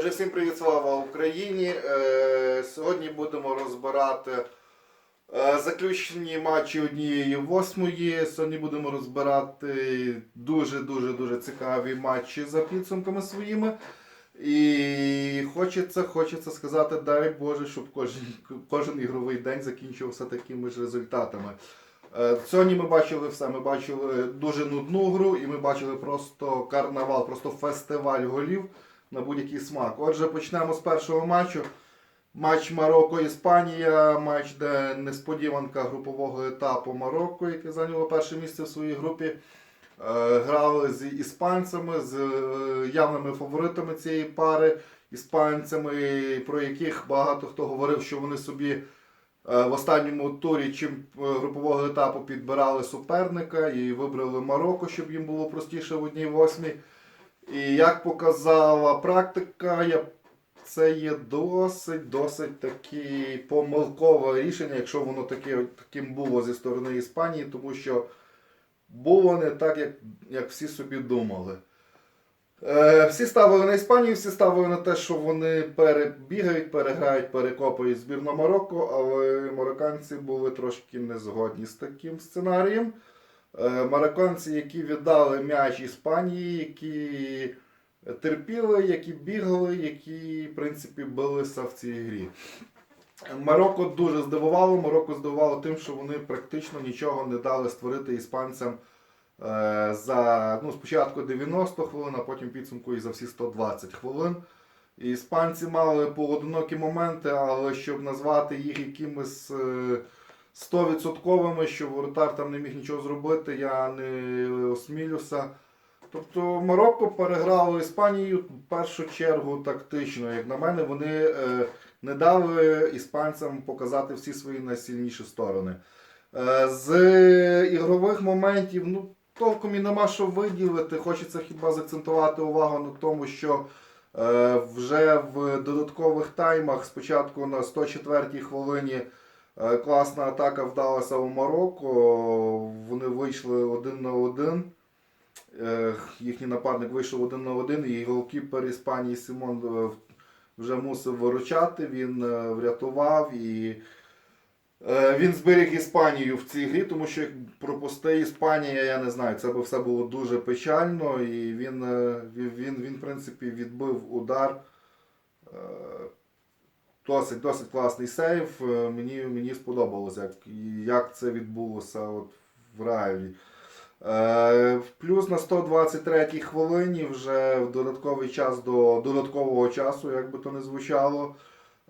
Отже, всім привіт, слава Україні. Е, Сьогодні будемо розбирати е, заключні матчі однієї восьмої. Сьогодні будемо розбирати дуже-дуже дуже цікаві матчі за підсумками своїми. І хочеться, хочеться сказати, дай Боже, щоб кожен, кожен ігровий день закінчився такими ж результатами. Е, Сьогодні ми бачили все. Ми бачили дуже нудну гру, і ми бачили просто карнавал, просто фестиваль голів на будь-який смак. Отже, почнемо з першого матчу. Матч Марокко-Іспанія, матч, де несподіванка групового етапу Марокко, яке зайняло перше місце в своїй групі. Е, Грали з іспанцями, з е, явними фаворитами цієї пари, іспанцями, про яких багато хто говорив, що вони собі е, в останньому турі чим групового етапу підбирали суперника і вибрали Марокко, щоб їм було простіше в одній восьмій. І як показала практика, я, це є досить, досить таки помилкове рішення, якщо воно таке, таким було зі сторони Іспанії, тому що було не так, як, як всі собі думали. Е, всі ставили на Іспанію, всі ставили на те, що вони перебігають, переграють, перекопують збірну Марокко, але марокканці були трошки не згодні з таким сценарієм. Е, Марокканці, які віддали м'яч Іспанії, які терпіли, які бігали, які, в принципі, билися в цій грі. Марокко дуже здивувало. Марокко здивувало тим, що вони практично нічого не дали створити іспанцям е, за ну, спочатку 90 хвилин, а потім підсумку і за всі 120 хвилин. Іспанці мали поодинокі моменти, але щоб назвати їх якимись е, 100%, що воротар там не міг нічого зробити, я не осмілюся. Тобто Марокко переграло Іспанію в першу чергу тактично. Як на мене, вони е, не дали іспанцям показати всі свої найсильніші сторони. Е, з ігрових моментів, ну, толком і нема що виділити. Хочеться хіба закцентувати увагу на тому, що е, вже в додаткових таймах, спочатку на 104-й хвилині. Е, Класна атака вдалася у Марокко. Вони вийшли один на один. Е, Їхній напарник вийшов один на один, і голкіпер Іспанії Симон е, вже мусив виручати. Він врятував і він зберіг Іспанію в цій грі, тому що як пропусти Іспанія, я не знаю, це би все було дуже печально. І він, він, він, він в принципі, відбив удар. Досить, досить класний сейф. Е, Мені, мені сподобалось, як, як це відбулося от в реалі. Е, плюс на 123-й хвилині вже в додатковий час до додаткового часу, як би то не звучало.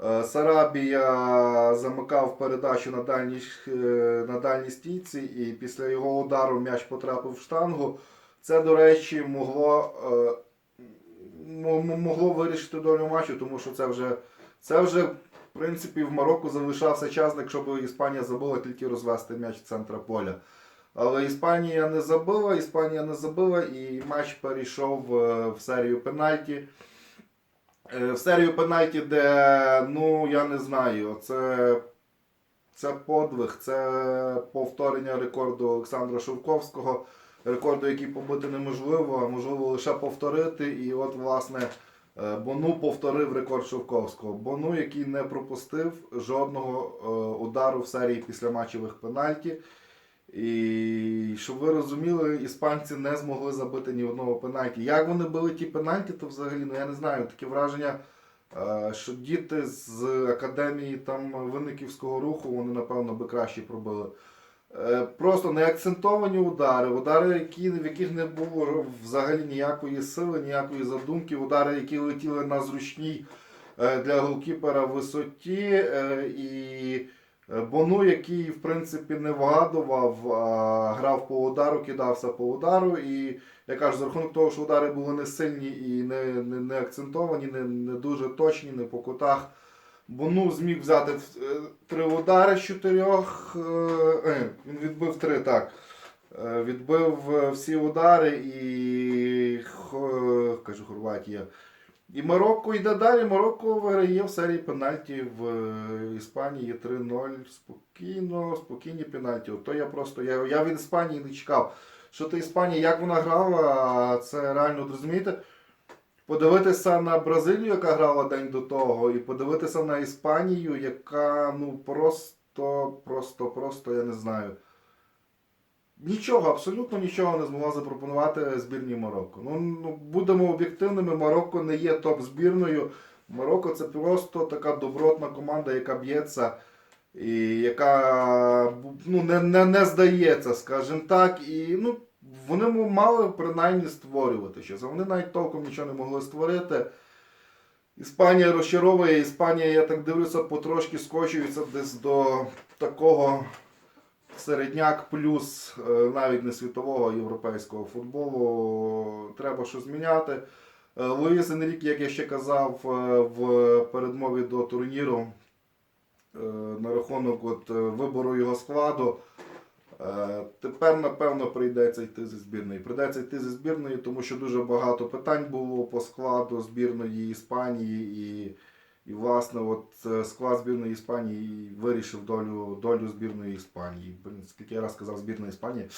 е, Сарабія замикав передачу на дальній, е, на дальній стійці, і після його удару м'яч потрапив в штангу. Це, до речі, могло, е, могло вирішити долю матчу, тому що це вже це вже, в принципі, в Марокко залишався час, якщо б Іспанія забула тільки розвести м'яч центра поля. Але Іспанія не забила, Іспанія не забила і матч перейшов е, в серію пенальті. Е, В серію пенальті, де, ну, я не знаю, це, це подвиг, це повторення рекорду Олександра Шовковського, рекорду, який побити неможливо, а можливо лише повторити. І от, власне, Бону повторив рекорд Шовковського. Бону, який не пропустив жодного е, удару в серії після матчевих пенальті. І щоб ви розуміли, іспанці не змогли забити ні одного пенальті. Як вони били ті пенальті, то взагалі ну я не знаю. Таке враження, е, що діти з академії там Винниківського руху вони, напевно, би краще пробили. Е, Просто неакцентовані удари, удари, які, в яких не було взагалі ніякої сили, ніякої задумки, удари, які летіли на зручній е, для голкіпера висоті. е, І Бону, який в принципі не вгадував, а грав по удару, кидався по удару. І я кажу, за рахунок того, що удари були не сильні і не, не, не акцентовані, не, не дуже точні, не по кутах. Бону зміг взяти е, три удари з чотирьох. е, е, Він відбив три, так. Відбив всі удари і кажу, Хорватія. І Марокко йде далі. Марокко виграє в серії пенальті в Іспанії 3-0. Спокійно, спокійні пенальті. Ото я просто я, я від Іспанії не чекав. Що ти Іспанія, як вона грала, це реально розумієте? Подивитися на Бразилію, яка грала день до того, і подивитися на Іспанію, яка ну просто, просто, просто, я не знаю. Нічого, абсолютно нічого не змогла запропонувати збірній Марокко. Ну, ну будемо об'єктивними, Марокко не є топ-збірною. Марокко це просто така добротна команда, яка б'ється і яка ну, не, не, не здається, скажімо так. І ну, вони мали принаймні створювати щось. Вони навіть толком нічого не могли створити. Іспанія розчаровує, Іспанія, я так дивлюся, потрошки скочується десь до такого середняк плюс е, навіть не світового а європейського футболу. Треба щось зміняти. Е, Луїс Енрік, як я ще казав е, в передмові до турніру на рахунок от, вибору його складу. Е, Тепер, напевно, прийдеться йти зі збірної. Прийдеться йти зі збірної, тому що дуже багато питань було по складу збірної Іспанії і, і власне, от е, склад збірної Іспанії вирішив долю, долю збірної Іспанії. Скільки я раз сказав збірна Іспанії.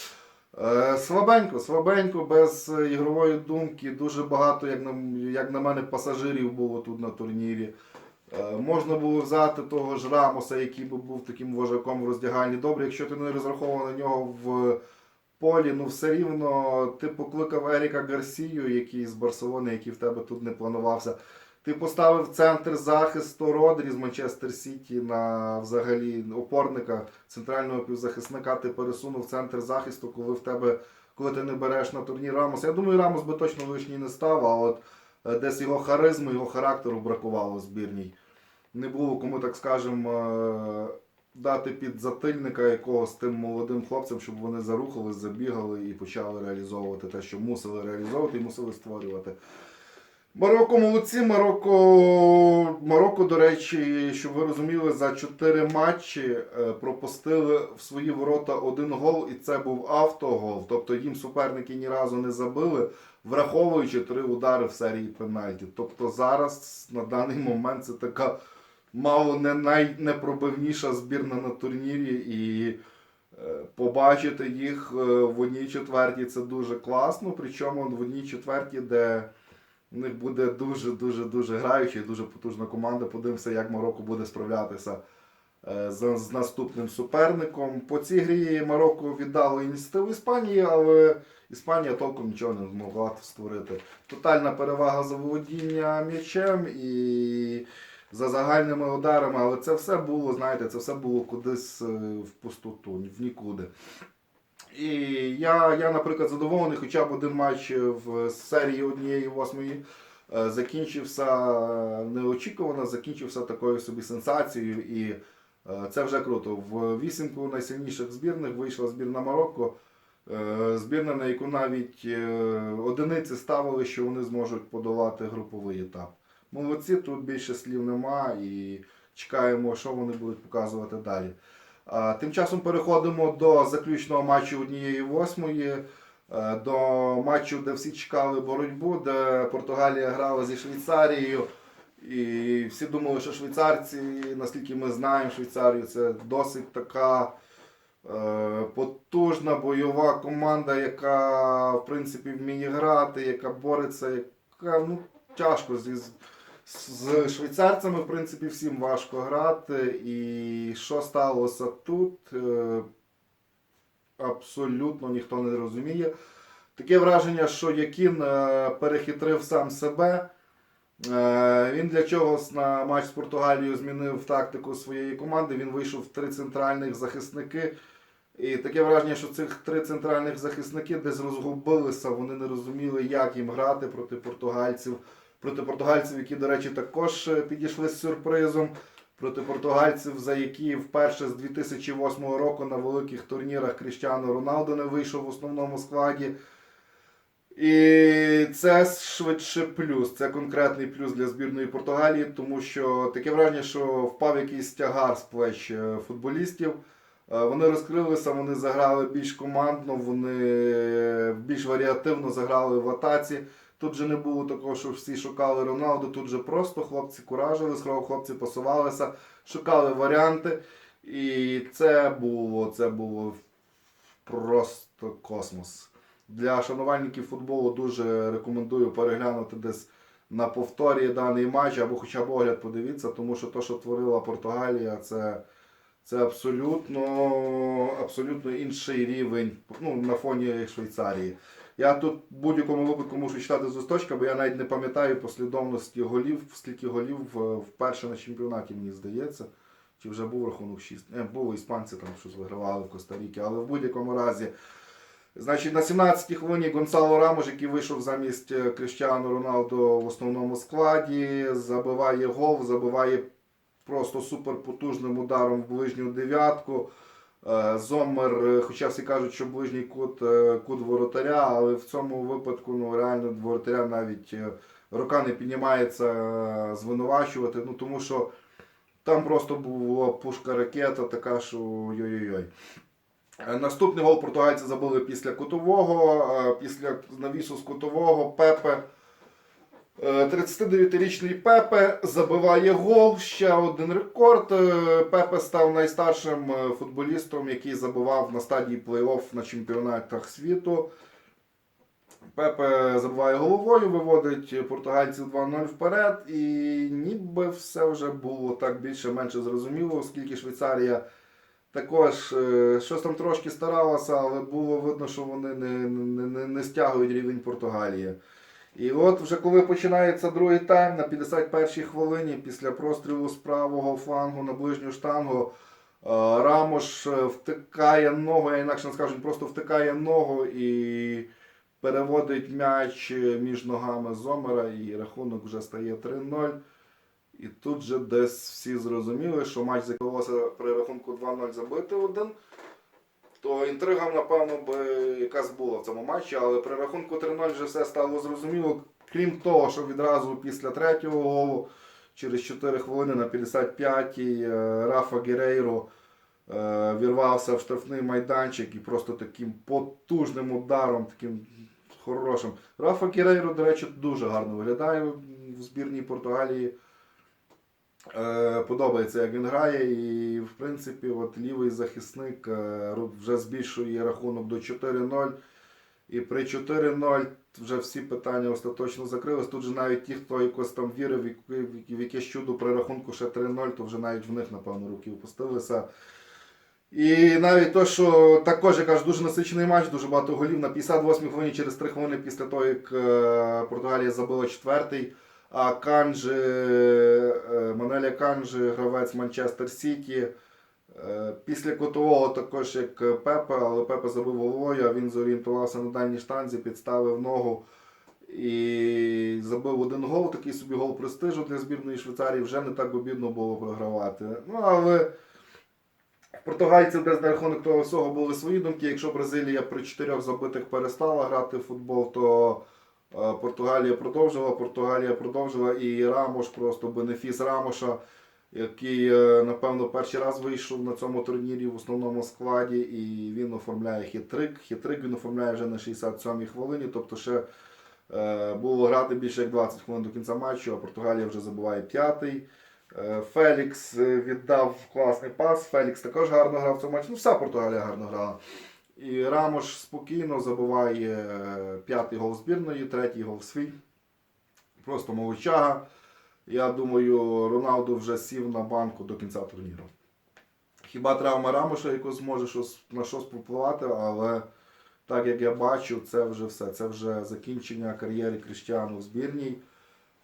Е, Слабенько, слабенько, без ігрової думки. Дуже багато, як на, як на мене, пасажирів було тут на турнірі. Е, Можна було взяти того ж Рамоса, який би був таким вожаком в роздягальні. Добре, якщо ти не розраховував на нього в полі, ну все рівно ти покликав Еріка Гарсію, який з Барселони, який в тебе тут не планувався. Ти поставив центр захисту Родрі з Манчестер Сіті на взагалі опорника центрального півзахисника. Ти пересунув центр захисту, коли в тебе, коли ти не береш на турнір Рамос. Я думаю, Рамос би точно лишній не став, а от е, десь його харизми, його характеру бракувало збірній. Не було кому, так скажемо, е, дати під затильника якогось тим молодим хлопцям, щоб вони зарухали, забігали і почали реалізовувати те, що мусили реалізовувати і мусили створювати. Марокко молодці, Марокко, Марокко, до речі, щоб ви розуміли, за 4 матчі е, пропустили в свої ворота один гол, і це був автогол. Тобто їм суперники ні разу не забили, враховуючи три удари в серії пенальті. Тобто зараз на даний момент це така мало не найнепробивніша збірна на турнірі і е, побачити їх е, в одній четвертій це дуже класно. Причому в одній четвертій, де у них буде дуже дуже дуже граюча і дуже потужна команда. Подивимося, як Марокко буде справлятися е, з, з наступним суперником. По цій грі Марокко віддало ініціативу Іспанії, але Іспанія толком нічого не змогла створити. Тотальна перевага за володіння м'ячем і за загальними ударами, але це все було, знаєте, це все було кудись е, в пустоту, в нікуди. І я, я, наприклад, задоволений, хоча б один матч в серії однієї восьмої е, закінчився неочікувано, закінчився такою собі сенсацією. І е, це вже круто. В вісімку найсильніших збірних вийшла збірна Марокко. Е, Збірна, на яку навіть е, одиниці ставили, що вони зможуть подолати груповий етап. Молодці, тут більше слів нема і чекаємо, що вони будуть показувати далі. Тим часом переходимо до заключного матчу однієї восьмої, е, до матчу, де всі чекали боротьбу, де Португалія грала зі Швейцарією. І всі думали, що швейцарці, наскільки ми знаємо, Швейцарію це досить така е, потужна бойова команда, яка в принципі вміє грати, яка бореться, яка ну, тяжко зі, з швейцарцями, в принципі, всім важко грати. І що сталося тут, е, абсолютно ніхто не розуміє. Таке враження, що Якін е, перехитрив сам себе. Е, Він для чогось на матч з Португалією змінив тактику своєї команди. Він вийшов в три центральних захисники. І таке враження, що цих три центральних захисники десь розгубилися, вони не розуміли, як їм грати проти португальців. Проти португальців, які, до речі, також е, підійшли з сюрпризом. Проти португальців, за які вперше з 2008 року на великих турнірах Кріштіану Роналдо не вийшов в основному складі. І це швидше плюс, це конкретний плюс для збірної Португалії, тому що таке враження, що впав якийсь тягар з плеч е, футболістів. Е, Вони розкрилися, вони заграли більш командно, вони більш варіативно заграли в атаці. Тут же не було такого, що всі шукали Роналду, тут же просто хлопці куражили, хлопці пасувалися, шукали варіанти. І це було, це було просто космос. Для шанувальників футболу дуже рекомендую переглянути десь на повторі даний матч або хоча б огляд подивіться, тому що те, що творила Португалія, це, це абсолютно, абсолютно інший рівень ну, на фоні Швейцарії. Я тут в будь-якому випадку мушу читати з листочка, бо я навіть не пам'ятаю послідовності голів, скільки голів вперше на чемпіонаті, мені здається. Чи вже був рахунок 6? Не, були іспанці там щось вигравали в Коста-Рікі, але в будь-якому разі. Значить, на 17-й хвилині Гонсало Рамош, який вийшов замість е, Кріштіану Роналдо в основному складі, забиває гол, забиває просто суперпотужним ударом в ближню дев'ятку. Е, Зомер, е, хоча всі кажуть, що ближній кут, е, кут воротаря, але в цьому випадку ну, реально воротаря навіть рука не піднімається звинувачувати, ну, тому що там просто була пушка ракета, така, що ой-ой-ой. Е, Наступний гол португальці забили після кутового, після навісу з кутового Пепе. Е, 39-річний Пепе забиває гол. Ще один рекорд. Е, Пепе став найстаршим е, футболістом, який забивав на стадії плей-офф на чемпіонатах світу. Пепе забиває головою, виводить португальців 2-0 вперед. І ніби все вже було так більше-менше зрозуміло, оскільки Швейцарія також е, щось там трошки старалася, але було видно, що вони не, не, не, не стягують рівень Португалії. І от вже коли починається другий тайм на 51-й хвилині після прострілу з правого флангу на ближню штангу, е, Рамош е, втикає ногу, я інакше не скажу, просто втикає ногу і переводить м'яч е, між ногами Зомера, і рахунок вже стає 3-0. І тут же десь всі зрозуміли, що матч закінчився при рахунку 2-0 забити один. То інтрига, напевно, би якась була в цьому матчі, але при рахунку 3-0 вже все стало зрозуміло. Крім того, що відразу після третього голу, через 4 хвилини на 55-й, е, Рафа Герейро е, вірвався в штрафний майданчик і просто таким потужним ударом, таким хорошим. Рафа Герейро, до речі, дуже гарно виглядає в збірній Португалії. Е, Подобається, як він грає, і в принципі, от лівий захисник е, вже збільшує рахунок до 4-0. І при 4-0 вже всі питання остаточно закрились. Тут же навіть ті, хто якось там вірив в якесь чудо при рахунку ще 3-0, то вже навіть в них, напевно, руки опустилися. І навіть то, що також я кажу, дуже насичений матч, дуже багато голів на 58-й хвилині через 3 хвилини після того, як е, Португалія забила четвертий. А Канджі, е, Манеля Канджі, гравець Манчестер Сіті. Е, Після котового також як Пепе, але Пепе забив головою, а він зорієнтувався на дальній штанзі, підставив ногу і забив один гол, такий собі гол престижу для збірної Швейцарії. Вже не так обідно було програвати. Ну, але португальців десь на рахунок того всього були свої думки. Якщо Бразилія при чотирьох забитих перестала грати в футбол, то Португалія продовжила, Португалія продовжила і Рамош, просто бенефіс Рамоша, який, е, напевно, перший раз вийшов на цьому турнірі в основному складі, і він оформляє хитрик. Хитрик він оформляє вже на 67-й хвилині, тобто ще е, було грати більше як 20 хвилин до кінця матчу, а Португалія вже забуває п'ятий. Е, Фелікс е, віддав класний пас. Фелікс також гарно грав в цьому матчі. Ну, вся Португалія гарно грала. І Рамош спокійно забиває е, п'ятий гол збірної, третій гол свій. Просто молодчага. Я думаю, Роналду вже сів на банку до кінця турніру. Хіба травма Рамоша якось зможе щось, на щось попливати, але так як я бачу, це вже все. Це вже закінчення кар'єри Кріштіану в збірній.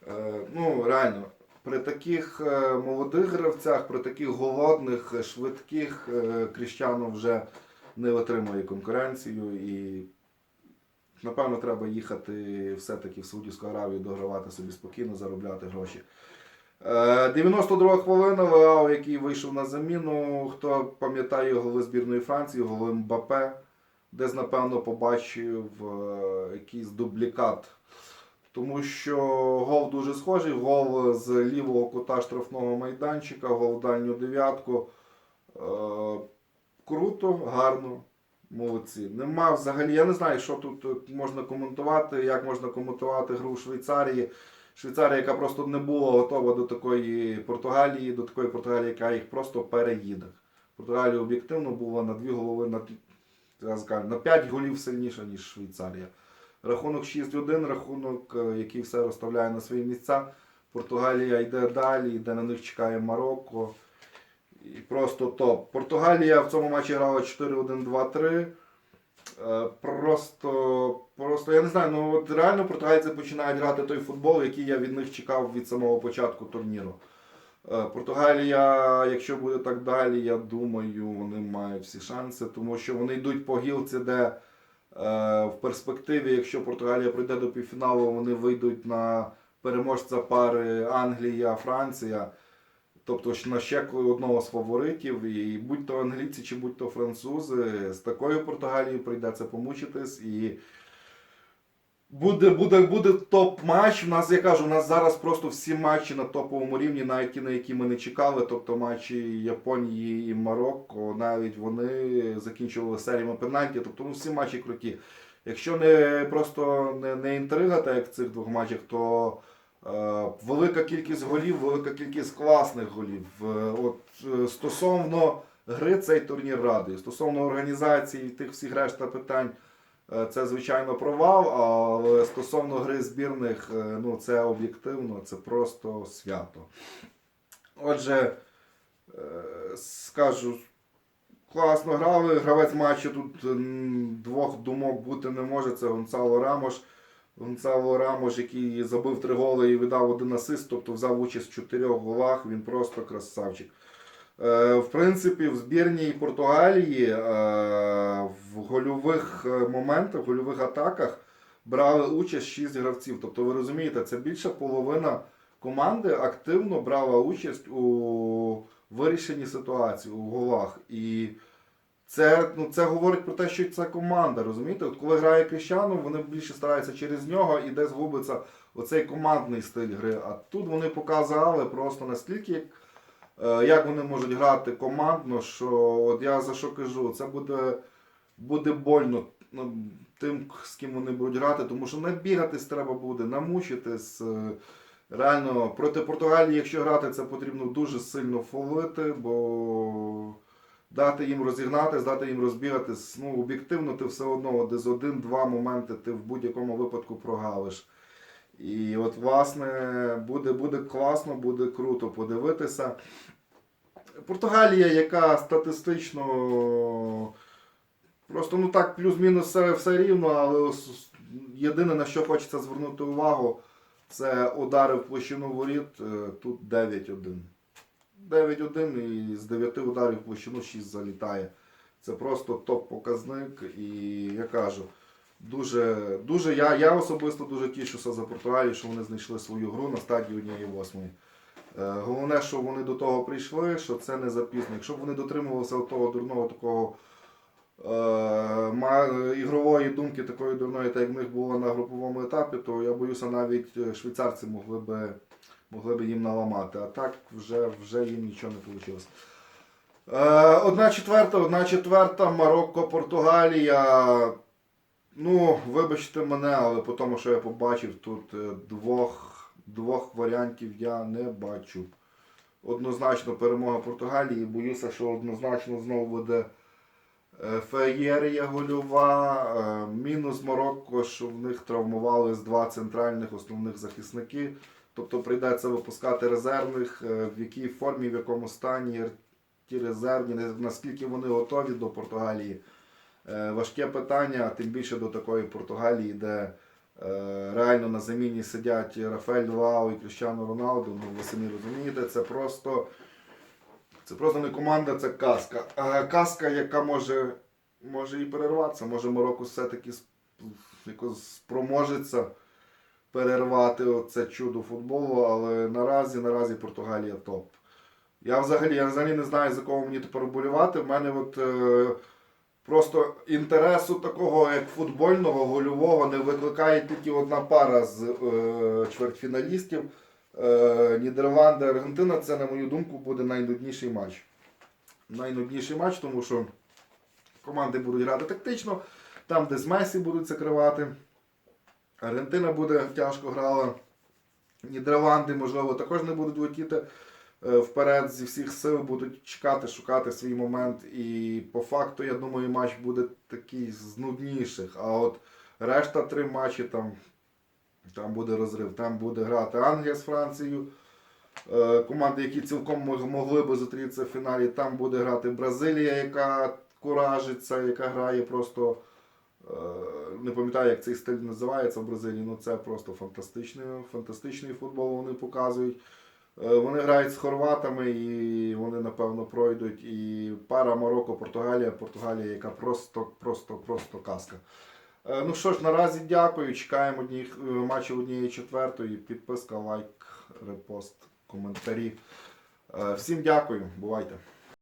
Е, ну, реально, при таких е, молодих гравцях, при таких голодних, швидких е, Кріштіану вже не витримує конкуренцію і напевно треба їхати все-таки в Саудівську Аравію догравати собі спокійно, заробляти гроші. Е, 92 хвилина Леао, який вийшов на заміну. Хто пам'ятає голи збірної Франції, голи Мбапе, десь, напевно, побачив е, якийсь дублікат. Тому що гол дуже схожий, гол з лівого кута штрафного майданчика, гол в дальню дев'ятку. Круто, гарно, молодці. Нема взагалі, я не знаю, що тут можна коментувати, як можна коментувати гру в Швейцарії. Швейцарія, яка просто не була готова до такої Португалії, до такої Португалії, яка їх просто переїде. Португалія об'єктивно була на дві голови, на, на 5 голів сильніша, ніж Швейцарія. Рахунок 6-1, рахунок, е, який все розставляє на свої місця. Португалія йде далі, йде на них чекає Марокко. І просто топ. Португалія в цьому матчі грала 4-1-2-3. Е, Просто, просто я не знаю, ну от реально португальці починають грати той футбол, який я від них чекав від самого початку турніру. Е, Португалія, якщо буде так далі, я думаю, вони мають всі шанси, тому що вони йдуть по гілці, де е, в перспективі, якщо Португалія пройде до півфіналу, вони вийдуть на переможця пари Англія-Франція. Тобто на ще одного з фаворитів, і будь то англійці чи будь то французи, з такою Португалією прийдеться помучитись. І буде, буде, буде топ-матч. У нас, я кажу, у нас зараз просто всі матчі на топовому рівні, навіть ті, на які ми не чекали. Тобто матчі Японії і Марокко, навіть вони закінчували серіями пенальті. Тобто ну, всі матчі круті. Якщо не просто не, не інтрига, так як в цих двох матчах, то Велика кількість голів, велика кількість класних голів. Е, От е, стосовно гри цей турнір радує. Стосовно організації тих всіх решта питань, е, це звичайно провал. Але стосовно гри збірних, е, ну це об'єктивно, це просто свято. Отже, е, скажу, класно грали. Гравець матчу тут двох думок бути не може. Це Гонсало Рамош. Гонсало Рамош, який забив три голи і видав один асист, тобто взяв участь в чотирьох голах, він просто красавчик. Е, в принципі, в збірній Португалії е, в гольових е, моментах, в гольових атаках брали участь 6 гравців. Тобто, ви розумієте, це більша половина команди активно брала участь у вирішенні ситуації, у голах. І це, ну, це говорить про те, що це команда, розумієте? От коли грає Крещану, вони більше стараються через нього і десь губиться оцей командний стиль гри. А тут вони показали просто наскільки, як, е, як вони можуть грати командно, що от я за що кажу, це буде, буде больно ну, тим, з ким вони будуть грати, тому що набігатись треба буде, намучитись. е, Реально, проти Португалії, якщо грати, це потрібно дуже сильно фолити, бо дати їм розігнати, дати їм розбігатись. Ну, об'єктивно, ти все одно десь один-два моменти ти в будь-якому випадку прогавиш. І от, власне, буде, буде класно, буде круто подивитися. Португалія, яка статистично просто ну так, плюс-мінус все, все рівно, але єдине на що хочеться звернути увагу, це удари в площину воріт. е, Тут 9-1. 9-1 і з 9 ударів площину 6 залітає. Це просто топ-показник. І я кажу, дуже, дуже я, я особисто дуже тішуся за Португалію, що вони знайшли свою гру на стадії однієї восьмої. Е, Головне, що вони до того прийшли, що це не запізно. Якщо б вони дотримувалися того дурного такого е, ігрової думки, такої дурної, так як в них було на груповому етапі, то я боюся, навіть е, швейцарці могли би, могли би їм наламати. А так вже, вже їм нічого не вийшло. Е, одна четверта, одна четверта, Марокко, Португалія. Ну, вибачте мене, але по тому, що я побачив, тут е, двох, двох варіантів я не бачу. Однозначно перемога Португалії. Боюся, що однозначно знову буде е, феєрія гольова. Мінус Марокко, що в них травмувались два центральних основних захисники. Тобто прийдеться випускати резервних, е, в якій формі, в якому стані ті резервні, наскільки вони готові до Португалії. Е, Важке питання, тим більше до такої Португалії, де е, реально на заміні сидять Рафаель Луау і Кріщану Роналду. Ну, ви самі розумієте, це просто, це просто не команда, це казка. А казка, яка може, може і перерватися. Може Марокко все-таки сп- спроможеться перервати це чудо футболу, але наразі, наразі Португалія топ. Я взагалі, я взагалі не знаю, за кого мені тепер болювати. В мене от, е, просто інтересу такого, як футбольного, гольового, не викликає тільки одна пара з е, чвертьфіналістів. Е, Нідерланди, Аргентина, це, на мою думку, буде найнудніший матч. Найнудніший матч, тому що команди будуть грати тактично, там, де з Месі будуть закривати. Аргентина буде тяжко грала. Нідерланди, можливо, також не будуть летіти е, вперед зі всіх сил, будуть чекати, шукати свій момент. І по факту, я думаю, матч буде такий з нудніших. А от решта три матчі там, там буде розрив. Там буде грати Англія з Францією. Е, команди, які цілком могли би зустрітися в фіналі. Там буде грати Бразилія, яка куражиться, яка грає просто. Е, Не пам'ятаю, як цей стиль називається в Бразилії. Ну це просто фантастичний, фантастичний футбол вони показують. Е, Вони грають з хорватами і вони напевно пройдуть. І пара Марокко, Португалія, Португалія, яка просто, просто, просто казка. Е, Ну що ж, наразі дякую. Чекаємо одніх матчів однієї четвертої. Підписка, лайк, репост, коментарі. Всім дякую. Бувайте.